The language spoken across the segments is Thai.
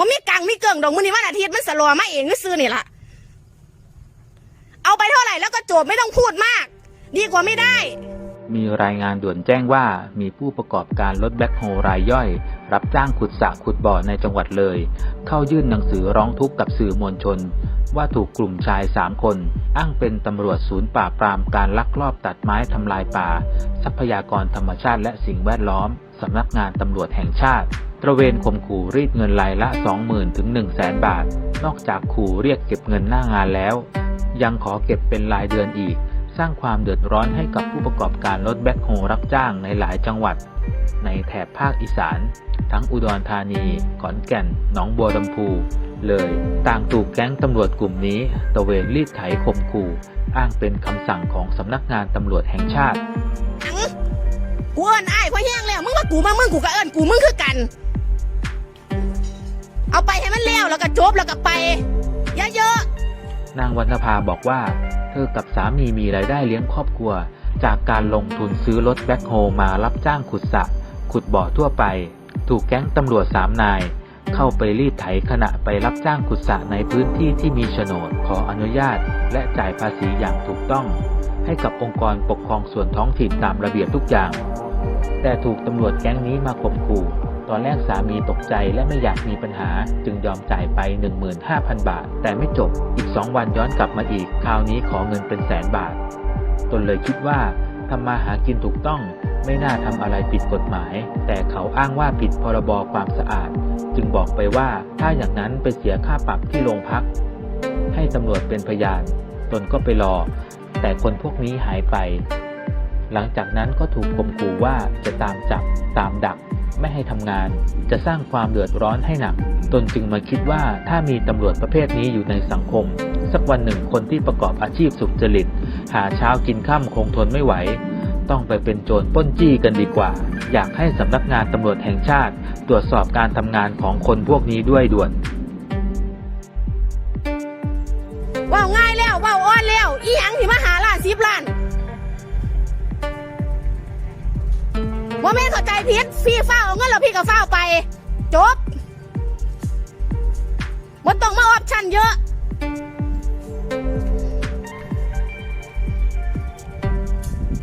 มันมีกังมีเกิงดอกมือนี้วันอาทิตย์มันสลอมาเองก็ซื้อนี่ละเอาไปเท่าไหร่แล้วก็จบไม่ต้องพูดมาก ดีกว่าไม่ได้ มีรายงานด่วนแจ้งว่ามีผู้ประกอบการรถแบ็คโฮรายย่อย รับจ้างขุดสระขุดบ่อในจังหวัดเลย เข้ายื่นหนังสือร้องทุกข์กับสื่อมวลชน ว่าถูกกลุ่มชายสามคน อ้างเป็นตำรวจศูนย์ปราปรามการลักลอบตัดไม้ทำลายป่า ทรัพยากรธรรมชาติและสิ่งแวดล้อม สำนักงานตำรวจแห่งชาติ ตระเวนข่มขู่รีดเงินรายละ 20,000ถึง100,000 บาท นอกจากขู่เรียกเก็บเงินหน้างานแล้ว ยังขอเก็บเป็นรายเดือนอีก สร้างความเดือดร้อนให้กับผู้ประกอบการรถแบ็คโฮรับจ้างในหลายจังหวัด ในแถบภาคอีสาน ทั้งอุดรธานี ขอนแก่น หนองบัวลำพูเลยต่างถูกแก๊งตำรวจกลุ่มนี้ตระเวนรีดไถข่มขู่ อ้างเป็นคำสั่งของสำนักงานตำรวจแห่งชาติอัง กูเอินไอ้ายเพราะแห้งแล้ว มึงมากูมามึงกูก็เอินกูมึงคือกัน เอาไปให้มันแล้วแล้วก็จบแล้วก็ไปอย่าเยอะ นางวรรณภาบอกว่า เธอกับสามีมีรายได้เลี้ยงครอบครัว จากการลงทุนซื้อรถแบ็คโฮมารับจ้างขุดสระขุดบ่อทั่วไป ถูกแก๊งตำรวจสามนาย เข้าไปรีดไถขณะไปรับจ้างขุดสระในพื้นที่ที่มีโฉนดขออนุญาต และจ่ายภาษีอย่างถูกต้อง ให้กับองค์กรปกครองส่วนท้องถิ่นตามระเบียบทุกอย่าง แต่ถูกตำรวจแก๊งนี้มาข่มขู่ตอนแรกสามีตกใจและไม่อยากมีปัญหา จึงยอมจ่ายไป 15,000 บาท แต่ไม่จบอีก 2 วันย้อนกลับมาอีก คราวนี้ขอเงินเป็นแสนบาท ตนเลยคิดว่าทำมาหากินถูกต้องไม่น่าทำอะไรผิดกฎหมาย แต่เขาอ้างว่าผิดพรบความสะอาด จึงบอกไปว่าถ้าอย่างนั้นไปเสียค่าปรับที่โรงพัก ให้ตำรวจเป็นพยาน ตนก็ไปรอ แต่คนพวกนี้หายไป หลังจากนั้นก็ถูกข่มขู่ว่าจะตามจับตามดัก ไม่ให้ทำงาน จะสร้างความเดือดร้อนให้หนัก ตนจึงมาคิดว่าถ้ามีตำรวจประเภทนี้อยู่ในสังคม สักวันหนึ่งคนที่ประกอบอาชีพสุจริต หาเช้ากินข้ามคงทนไม่ไหว ต้องไปเป็นโจรป้นจี้กันดีกว่า อยากให้สำนักงานตำรวจแห่งชาติ ตรวจสอบการทำงานของคนพวกนี้ด้วยด่วน ว่าแม่นเข้าใจผิดพี่เฝ้าเอาเงินแล้วพี่ก็เฝ้าไป จบมันต้องมาออปชั่นเยอะ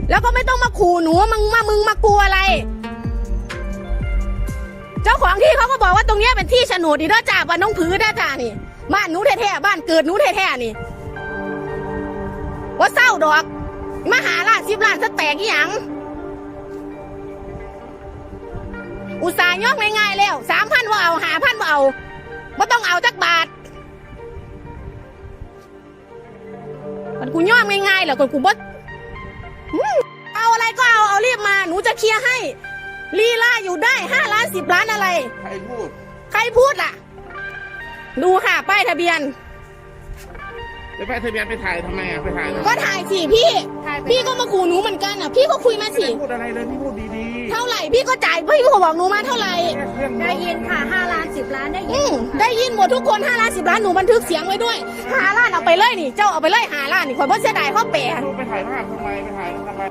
แล้วก็ไม่ต้องมาขู่หนูมึงมามึงมากลัวอะไร เจ้าของที่เขาก็บอกว่าตรงเนี้ยเป็นที่โฉนดดีเด้อจ้าบ้านน้องผือเด้จ้านี่ บ้านหนูแท้ๆบ้านเกิดหนูแท้ๆนี่ว่าเศร้าดอก มาหาล้านสิบล้านสแตกอีหยัง อุตส่าห์ย่องง่ายๆแล้วสามพันว่าเอาหาพันว่าเอาไม่ต้องเอาจักบาทมันกูย่องง่ายๆแหละกูกูบ่อืมเอาอะไรก็เอาเอารีบมาหนูจะเคลียร์ให้ลีลาอยู่ได้ห้าล้านสิบล้านอะไร ใครพูด ใครพูดล่ะ ดูค่ะป้ายทะเบียนไปไปทะเบียนไปถ่ายทำไมอะ ไปถ่ายทำไม ก็ถ่ายสิพี่ พี่ก็มาขู่หนูเหมือนกันอะ พี่ก็คุยมาไม่สิได้พูดอะไรเลยพี่พูดดีเท่าไหร่พี่ก็จ่ายพี่ก็บอกหนูมาเท่าไหร่ๆแค่เรื่องได้ยินค่ะ5ล้าน10ล้านได้ยิอืนมได้ยินหมดทุกคนห้าล้านสิบล้านหนูบันทึกเสียงไว้ด้วยหาล้านเอาไปเลยนี่ เจ้าเอาไปเลยหาล้านนี่ข่อยบ่เสียดายเขาแปะไปถ่ายภาพทำไมไปถ่ายทำไม